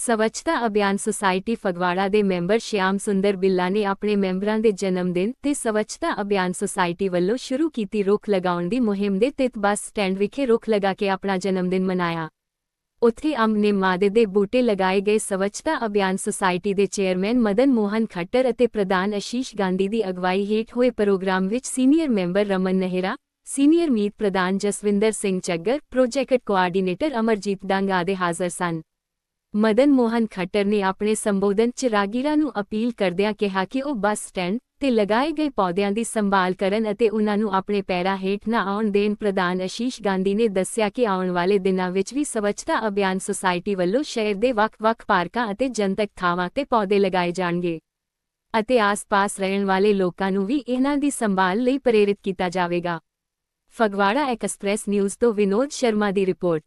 ਸਵੱਛਤਾ ਅਭਿਆਨ ਸੁਸਾਇਟੀ ਫਗਵਾੜਾ ਦੇ ਮੈਂਬਰ ਸ਼ਿਆਮ ਸੁੰਦਰ ਬਿੱਲਾ ਨੇ ਆਪਣੇ ਮੈਂਬਰਾਂ ਦੇ ਜਨਮ ਦਿਨ ਤੇ ਸਵੱਛਤਾ ਅਭਿਆਨ ਸੁਸਾਇਟੀ ਵੱਲੋਂ ਸ਼ੁਰੂ ਕੀਤੀ ਰੁੱਖ ਲਗਾਉਣ ਦੀ ਮੁਹਿੰਮ ਦੇ ਤਹਿਤ ਬੱਸ ਸਟੈਂਡ ਵਿਖੇ ਰੁੱਖ ਲਗਾ ਕੇ ਆਪਣਾ ਜਨਮ ਦਿਨ ਮਨਾਇਆ। ਉੱਥੇ ਅੰਬ ਨੇ ਮਾਦੇ ਦੇ ਬੂਟੇ ਲਗਾਏ ਗਏ ਸਵੱਛਤਾ ਅਭਿਆਨ ਸੁਸਾਇਟੀ ਦੇ ਚੇਅਰਮੈਨ ਮਦਨ ਮੋਹਨ ਖੱਟਰ ਅਤੇ ਪ੍ਰਧਾਨ ਅਸ਼ੀਸ਼ ਗਾਂਧੀ ਦੀ ਅਗਵਾਈ ਹੇਠ ਹੋਏ ਪ੍ਰੋਗਰਾਮ ਵਿੱਚ senior member Raman Nehra, senior ਮੀਤ ਪ੍ਰਧਾਨ ਜਸਵਿੰਦਰ ਸਿੰਘ ਚੱਗਰ ਪ੍ਰੋਜੈਕਟ ਕੋਆਰਡੀਨੇਟਰ ਅਮਰਜੀਤ ਡੰਗ ਆਦਿ ਹਾਜ਼ਰ ਸਨ। ਮਦਨ ਮੋਹਨ ਖੱਟਰ ਨੇ ਆਪਣੇ ਸੰਬੋਧਨ ਚ ਰਾਗੀਰਾ ਨੂੰ ਅਪੀਲ ਕਰਦਿਆਂ ਕਿਹਾ ਕਿ ਉਹ ਬੱਸ ਸਟੈਂਡ ਤੇ ਲਗਾਏ ਗਏ ਪੌਦਿਆਂ ਦੀ ਸੰਭਾਲ ਕਰਨ ਅਤੇ ਉਨ੍ਹਾਂ ਨੂੰ ਆਪਣੇ ਪੈਰਾਂ ਹੇਠ ਨਾ ਆਉਣ ਦੇਣ ਪ੍ਰਧਾਨ ਅਸ਼ੀਸ਼ ਗਾਂਧੀ ਨੇ ਦੱਸਿਆ ਕਿ ਆਉਣ ਵਾਲੇ ਦਿਨਾਂ ਵਿੱਚ ਵੀ ਸਵੱਛਤਾ ਅਭਿਆਨ ਸੁਸਾਇਟੀ ਵੱਲੋਂ ਸ਼ਹਿਰ ਦੇ ਵੱਖ-ਵੱਖ ਪਾਰਕਾਂ ਅਤੇ ਜਨਤਕ ਥਾਵਾਂ ਤੇ ਪੌਦੇ ਲਗਾਏ ਜਾਣਗੇ ਅਤੇ ਆਸ-ਪਾਸ ਰਹਿਣ ਵਾਲੇ ਲੋਕਾਂ ਨੂੰ ਵੀ ਇਹਨਾਂ ਦੀ ਸੰਭਾਲ ਲਈ ਪ੍ਰੇਰਿਤ ਕੀਤਾ ਜਾਵੇਗਾ। ਫਗਵਾੜਾ ਐਕਸਪ੍ਰੈਸ ਨਿਊਜ਼ ਤੋਂ ਵਿਨੋਦ ਸ਼ਰਮਾ ਦੀ ਰਿਪੋਰਟ।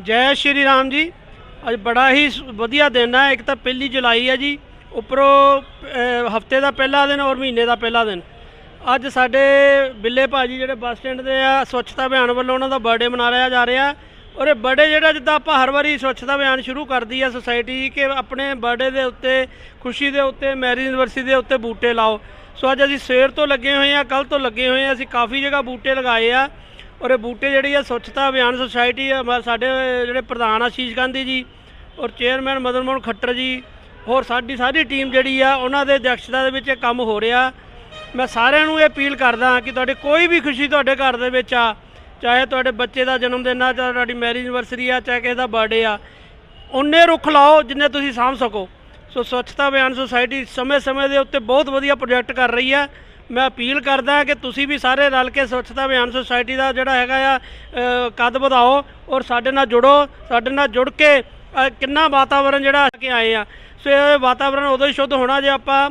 ਜੈ ਸ਼੍ਰੀ ਰਾਮ ਜੀ, ਅੱਜ ਬੜਾ ਹੀ ਵਧੀਆ ਦਿਨ ਹੈ। ਇੱਕ ਤਾਂ ਪਹਿਲੀ ਜੁਲਾਈ ਹੈ ਜੀ। ਉੱਪਰੋਂ ਹਫ਼ਤੇ ਦਾ ਪਹਿਲਾ ਦਿਨ ਔਰ ਮਹੀਨੇ ਦਾ ਪਹਿਲਾ ਦਿਨ। ਅੱਜ ਸਾਡੇ ਬਿੱਲੇ ਭਾਜੀ ਜਿਹੜੇ ਬੱਸ ਸਟੈਂਡ ਦੇ ਆ, ਸਵੱਛਤਾ ਅਭਿਆਨ ਵੱਲੋਂ ਉਹਨਾਂ ਦਾ ਬਰਥਡੇ ਮਨਾਇਆ ਜਾ ਰਿਹਾ। ਔਰ ਇਹ ਬਰਥਡੇ ਜਿਹੜਾ ਜਿੱਦਾਂ ਆਪਾਂ ਹਰ ਵਾਰੀ ਸਵੱਛਤਾ ਅਭਿਆਨ ਸ਼ੁਰੂ ਕਰਦੀ ਆ ਸੁਸਾਇਟੀ, ਕਿ ਆਪਣੇ ਬਰਥਡੇ ਦੇ ਉੱਤੇ, ਖੁਸ਼ੀ ਦੇ ਉੱਤੇ, ਮੈਰਿਜ ਐਨਵਰਸਰੀ ਦੇ ਉੱਤੇ ਬੂਟੇ ਲਾਓ। ਸੋ ਅੱਜ ਅਸੀਂ ਸਵੇਰ ਤੋਂ ਲੱਗੇ ਹੋਏ ਆ ਕੱਲ ਤੋਂ ਲੱਗੇ ਹੋਏ ਆ, ਅਸੀਂ ਕਾਫੀ ਜਗ੍ਹਾ ਬੂਟੇ ਲਗਾਏ ਆ। ਔਰ ਇਹ ਬੂਟੇ ਜਿਹੜੀ ਆ ਸਵੱਛਤਾ ਅਭਿਆਨ ਸੁਸਾਇਟੀ ਸਾਡੇ ਜਿਹੜੇ ਪ੍ਰਧਾਨ ਆਸ਼ੀਸ਼ ਗਾਂਧੀ ਜੀ ਔਰ ਚੇਅਰਮੈਨ ਮਦਨ ਮੋਹਨ ਖੱਟਰ ਜੀ ਹੋਰ ਸਾਡੀ ਸਾਰੀ ਟੀਮ ਜਿਹੜੀ ਆ, ਉਹਨਾਂ ਦੇ ਅਧਿਕਸ਼ਤਾ ਦੇ ਵਿੱਚ ਇਹ ਕੰਮ ਹੋ ਰਿਹਾ। ਮੈਂ ਸਾਰਿਆਂ ਨੂੰ ਇਹ ਅਪੀਲ ਕਰਦਾ ਹਾਂ ਕਿ ਤੁਹਾਡੇ ਕੋਈ ਵੀ ਖੁਸ਼ੀ ਤੁਹਾਡੇ ਘਰ ਦੇ ਵਿੱਚ ਆ, ਚਾਹੇ ਤੁਹਾਡੇ ਬੱਚੇ ਦਾ ਜਨਮ ਦਿਨ ਆ, ਚਾਹੇ ਤੁਹਾਡੀ ਮੈਰਿਜ ਐਨਵਰਸਰੀ ਆ, ਚਾਹੇ ਕਿਸੇ ਦਾ ਬਰਥਡੇ ਆ ਉਨੇ ਰੁੱਖ ਲਾਓ ਜਿੰਨੇ ਤੁਸੀਂ ਸਾਂਭ ਸਕੋ। ਸੋ ਸਵੱਛਤਾ ਅਭਿਆਨ ਸੁਸਾਇਟੀ ਸਮੇਂ-ਸਮੇਂ ਦੇ ਉੱਤੇ ਬਹੁਤ ਵਧੀਆ ਪ੍ਰੋਜੈਕਟ ਕਰ ਰਹੀ ਆ। ਮੈਂ ਅਪੀਲ ਕਰਦਾ ਕਿ ਤੁਸੀਂ ਵੀ ਸਾਰੇ ਰਲ ਕੇ ਸਵੱਛਤਾ ਅਭਿਆਨ ਸੁਸਾਇਟੀ ਦਾ ਜਿਹੜਾ ਹੈਗਾ ਆ ਕਦ ਵਧਾਓ ਔਰ ਸਾਡੇ ਨਾਲ ਜੁੜੋ, ਸਾਡੇ ਨਾਲ ਜੁੜ ਕੇ ਕਿੰਨਾ ਵਾਤਾਵਰਣ ਜਿਹੜਾ ਕੇ ਆਏ ਆ। ਸੋ ਇਹ ਵਾਤਾਵਰਣ ਉਦੋਂ ਹੀ ਸ਼ੁੱਧ ਹੋਣਾ ਜੇ ਆਪਾਂ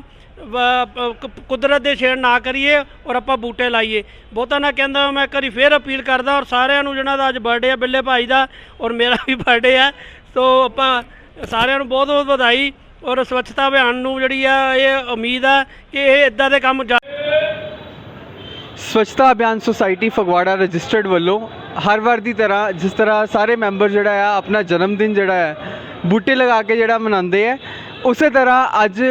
ਕੁਦਰਤ ਦੇ ਛੇੜ ਨਾ ਕਰੀਏ ਔਰ ਆਪਾਂ ਬੂਟੇ ਲਾਈਏ। ਬਹੁਤਾ ਨਾ ਕਹਿੰਦਾ ਮੈਂ ਇੱਕ ਵਾਰੀ ਫੇਰ ਅਪੀਲ ਕਰਦਾ ਔਰ ਸਾਰਿਆਂ ਨੂੰ ਜਿਹਨਾਂ ਦਾ ਅੱਜ ਬਰਥਡੇ ਆ, ਬਿੱਲੇ ਭਾਈ ਦਾ ਔਰ ਮੇਰਾ ਵੀ ਬਰਥਡੇ ਆ। ਸੋ ਆਪਾਂ ਸਾਰਿਆਂ ਨੂੰ ਬਹੁਤ ਬਹੁਤ ਵਧਾਈ ਔਰ ਸਵੱਛਤਾ ਅਭਿਆਨ ਨੂੰ ਜਿਹੜੀ ਆ, ਇਹ ਉਮੀਦ ਆ ਕਿ ਇਹ ਇਦਾਂ ਦੇ ਕੰਮ ਜਾ- ਸਵੱਛਤਾ ਅਭਿਆਨ ਸੁਸਾਇਟੀ ਫਗਵਾੜਾ ਰਜਿਸਟਰਡ ਵੱਲੋਂ ਹਰ ਵਾਰ ਦੀ ਤਰ੍ਹਾਂ ਜਿਸ ਤਰ੍ਹਾਂ ਸਾਰੇ ਮੈਂਬਰ ਜਿਹੜਾ ਆ, ਆਪਣਾ ਜਨਮ ਦਿਨ ਜਿਹੜਾ ਹੈ, ਬੂਟੇ ਲਗਾ ਕੇ ਜਿਹੜਾ ਮਨਾਉਂਦੇ ਆ ਉਸੇ ਤਰ੍ਹਾਂ ਅੱਜ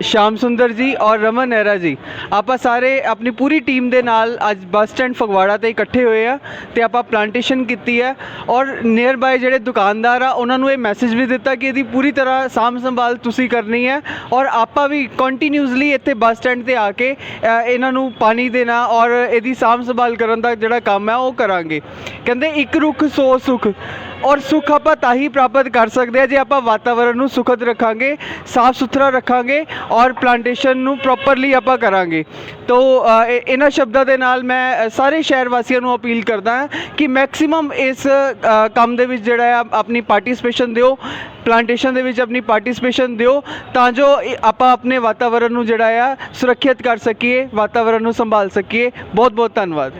ਸ਼ਾਮ ਸੁੰਦਰ ਜੀ ਔਰ ਰਮਨ ਨਹਿਰਾ ਜੀ ਆਪਾਂ ਸਾਰੇ ਆਪਣੀ ਪੂਰੀ ਟੀਮ ਦੇ ਨਾਲ ਅੱਜ ਬੱਸ ਸਟੈਂਡ ਫਗਵਾੜਾ ਤੇ ਇਕੱਠੇ ਹੋਏ ਆ ਤੇ ਆਪਾਂ ਪਲਾਂਟੇਸ਼ਨ ਕੀਤੀ ਹੈ ਔਰ ਨੀਅਰ ਬਾਏ ਜਿਹੜੇ ਦੁਕਾਨਦਾਰ ਆ ਉਹਨਾਂ ਨੂੰ ਇਹ ਮੈਸੇਜ ਵੀ ਦਿੱਤਾ ਕਿ ਇਹਦੀ ਪੂਰੀ ਤਰ੍ਹਾਂ ਸਾਂਭ ਸੰਭਾਲ ਤੁਸੀਂ ਕਰਨੀ ਹੈ ਔਰ ਆਪਾਂ ਵੀ ਕੰਟੀਨਿਊਸਲੀ ਇੱਥੇ ਬੱਸ ਸਟੈਂਡ ਤੇ ਆ ਕੇ ਅ, ਇਹਨਾਂ ਨੂੰ ਪਾਣੀ ਦੇਣਾ ਔਰ ਇਹਦੀ ਸਾਂਭ ਸੰਭਾਲ ਕਰਨ ਦਾ ਜਿਹੜਾ ਕੰਮ ਹੈ ਉਹ ਕਰਾਂਗੇ ਕਹਿੰਦੇ ਇੱਕ ਰੁੱਖ ਸੌ ਸੁੱਖ ਔਰ ਸੁੱਖ ਆਪਾਂ ਤਾਂ ਹੀ ਪ੍ਰਾਪਤ ਕਰ ਸਕਦੇ ਆ ਜੇ ਆਪਾਂ ਵਾਤਾਵਰਣ ਨੂੰ ਸੁਖਦ ਰੱਖਾਂਗੇ ਸਾਫ਼ ਸੁਥਰਾ ਰੱਖਾਂਗੇ ਔਰ ਪਲਾਂਟੇਸ਼ਨ ਨੂੰ ਪ੍ਰੋਪਰਲੀ ਆਪਾਂ ਕਰਾਂਗੇ। ਤੋ ਇਹ- ਇਹਨਾਂ ਸ਼ਬਦਾਂ ਦੇ ਨਾਲ ਮੈਂ ਸਾਰੇ ਸ਼ਹਿਰ ਵਾਸੀਆਂ ਨੂੰ ਅਪੀਲ ਕਰਦਾ ਹਾਂ ਕਿ ਮੈਕਸਿਮਮ ਇਸ ਕੰਮ ਦੇ ਵਿੱਚ ਜਿਹੜਾ ਆ, ਆਪਣੀ ਪਾਰਟਿਸਿਪੇਸ਼ਨ ਦਿਓ ਪਲਾਂਟੇਸ਼ਨ ਦੇ ਵਿੱਚ ਆਪਣੀ ਪਾਰਟਿਸਿਪੇਸ਼ਨ ਦਿਓ, ਤਾਂ ਜੋ ਆਪਾਂ ਆਪਣੇ ਵਾਤਾਵਰਣ ਨੂੰ ਜਿਹੜਾ ਆ, ਸੁਰੱਖਿਅਤ ਕਰ ਸਕੀਏ ਵਾਤਾਵਰਣ ਨੂੰ ਸੰਭਾਲ ਸਕੀਏ। ਬਹੁਤ ਬਹੁਤ ਧੰਨਵਾਦ।